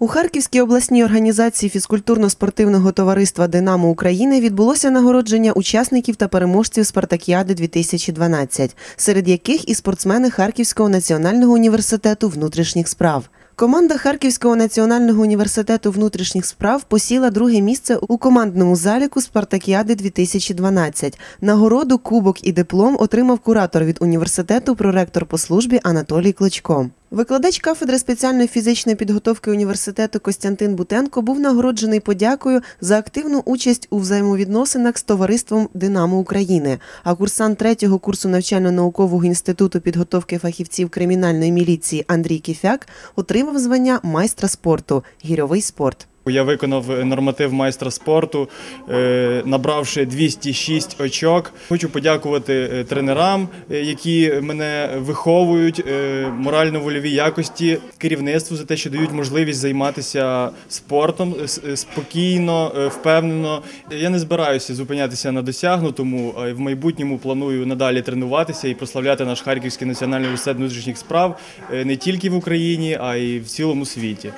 У Харківській обласній організації фізкультурно-спортивного товариства Динамо України відбулося нагородження учасників та переможців Спартакіади 2012, серед яких і спортсмени Харківського національного університету внутрішніх справ. Команда Харківського національного університету внутрішніх справ посіла друге місце у командному заліку Спартакіади 2012. Нагороду, кубок і диплом отримав куратор від університету, проректор по службі Анатолій Клочко. Викладач кафедри спеціальної фізичної підготовки університету Костянтин Бутенко був нагороджений подякою за активну участь у взаємовідносинах з товариством Динамо України. А курсант третього курсу навчально-наукового інституту підготовки фахівців кримінальної міліції Андрій Кіфяк отримав звання майстра спорту гірьовий спорт. Я виконав норматив майстра спорту, е, набравши 206 очок. Хочу подякувати е, тренерам, е, які мене виховують, е, морально-вольові якості, керівництву за те, що дають можливість займатися спортом е, е, спокійно, е, впевнено. Я не збираюся зупинятися на досягнутому. В майбутньому планую надалі тренуватися і прославляти наш Харківський національний університет внутрішніх справ е, не тільки в Україні, а й в цілому світі.